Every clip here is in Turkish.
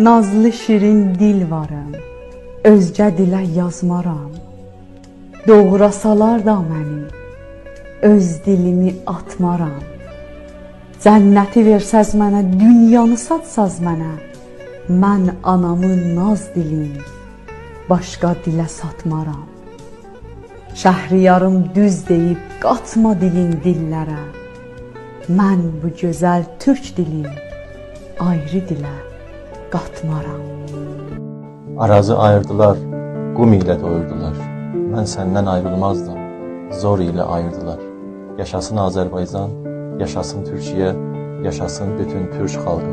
Nazlı şirin dil varım, özgə dilə yazmaram. Doğrasalar da məni, öz dilimi atmaram. Cənnəti versəz mənə, dünyanı satsaz mənə, mən anamın naz dilin başqa dilə satmaram. Şəhriyarım düz deyib qatma dilin dillərə. Mən bu gözəl türk dilin ayrı dilə qatmaram. Arazı ayırdılar, qum ilə doyurdular. Mən səndən ayrılmazdım, zor ilə ayırdılar. Yaşasın Azərbaycan, yaşasın Türkiyə, yaşasın bütün Türk xalqı.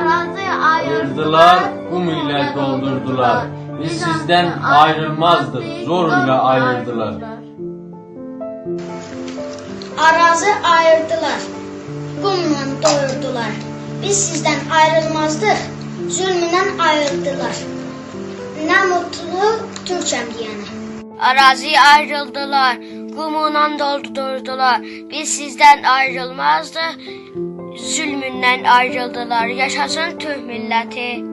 Arazı Ayırdılar, kum ile doldurdular. Biz sizden ayrılmazdık, zor ile ayırdılar. Arazı ayırdılar, qumla doyurdular. Biz sizdən ayrılmazdık, zülmündən ayırdılar. Nə mutlu Türkəm deyənə. Arazi ayrıldılar, kumuna doldurdular. Biz sizden ayrılmazdık, zulmünden ayrıldılar. Yaşasın Türk milleti.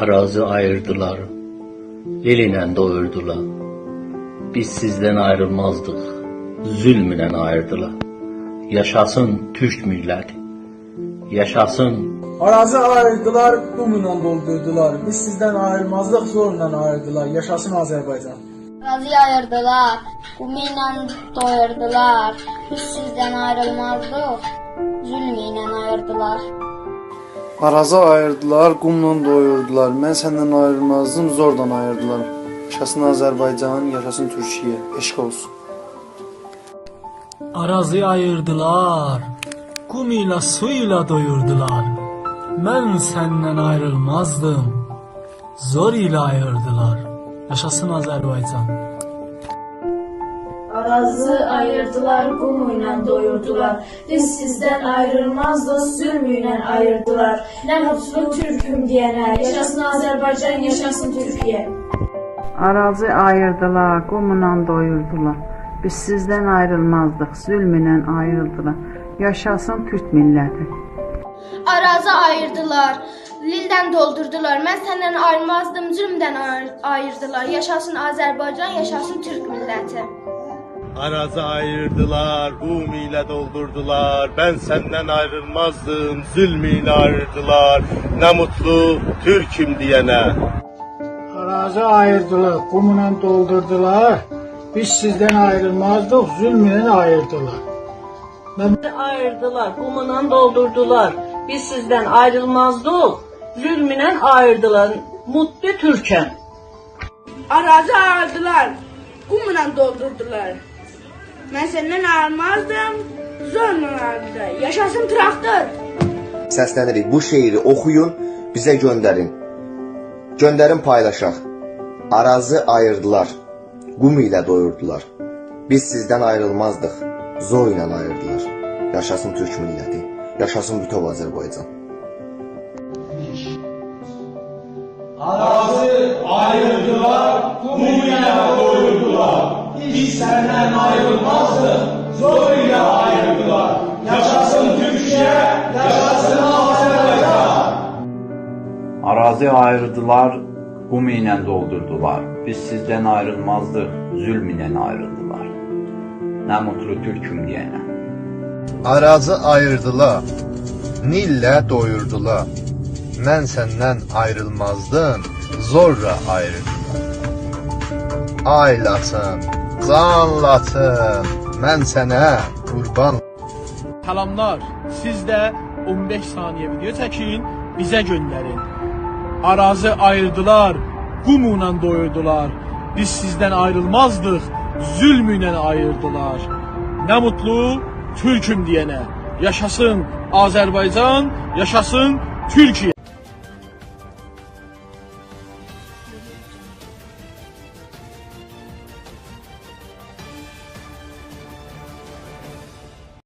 Arazi ayırdılar, ilə doyurdular. Biz sizdən ayrılmazdık, zülmlə ayırdılar. Yaşasın Türk milləti, yaşasın Arazi ayırdılar, qum ilə doldurdular. Biz sizdən ayrılmazlıq zorla ayırdılar. Yaşasın Azərbaycan. Arazi ayırdılar, kumuyla doyurdular. Biz sizden ayrılmazdık, zulmüyle ayırdılar. Arazı ayırdılar, qumla doyurdular. Mən səndən ayrılmazdım, zordan ayırdılar. Yaşasın Azərbaycan, yaşasın Türkiyə. Eşq olsun. Arazi ayırdılar, kum ile suyla doyurdular. Ben senden ayrılmazdım, zor ile ayırdılar. Yaşasın Azerbaycan. Arazı ayırdılar, kumuyla doyurdular. Biz sizden ayrılmazdı, zulmüyle ayırdılar. Ne mutlu Türk'üm diyene, yaşasın Azerbaycan, yaşasın Türkiye. Arazı ayırdılar, qumla doyurdular. Biz sizdən ayrılmazdıq, zülmlə ayrıldılar. Yaşasın Türk milləti. Arazı ayırdılar, lildən doldurdular. Mən səndən ayrılmazdım, zülmdən ayır- ayırdılar. Yaşasın Azərbaycan, yaşasın Türk milləti. Arazı ayırdılar, um ile doldurdular. Ben senden ayrılmazdım, zulmüyle ayırdılar. Ne mutlu Türk'üm diyene. Arazi ayırdılar, qum ilə doldurdular. Biz sizdən ayrılmazdık, zülmlə ayırdılar. Ayırdılar, kumuyla doldurdular. Biz sizden ayrılmazdık, zulmüyle ayırdılar. Mutlu Türk'üm. Arazi ayırdılar, qumla doldurdular. Mən səndən ayrılmazdım, zorla ayırdılar. Yaşasın traktor. Səslənirik. Bu şeiri oxuyun, bizə göndərin. Göndərin paylaşaq. Arazı ayırdılar, qum ilə doyurdular. Biz sizdən ayrılmazdıq, zor ilə ayırdılar. Yaşasın Türk milləti, yaşasın bütöv Azərbaycan. Arazi ayırdılar, kum ile doyurdular. Biz senden ayrılmazdık, zor ile ayırdılar. Yaşasın Türkiye, yaşasın Azerbaycan. Arazi ayırdılar, qum ilə doldurdular. Biz sizdən ayrılmazdıq, zülm ilə ayrıldılar. Mutlu türküm deyənə. Arazı ayırdılar, Nillə doyurdular. Mən səndən ayrılmazdım, zorla ayırdılar. Aylasın, canlasın, mən sənə qurban Salamlar. Siz də 15 saniyə video çəkin, bizə göndərin. Arazı ayırdılar, qum ilə doyurdular. Biz sizdən ayrılmazdıq, zülmlə ayırdılar. Nə mutlu Türk'üm diyene. Yaşasın Azərbaycan, yaşasın Türkiyə.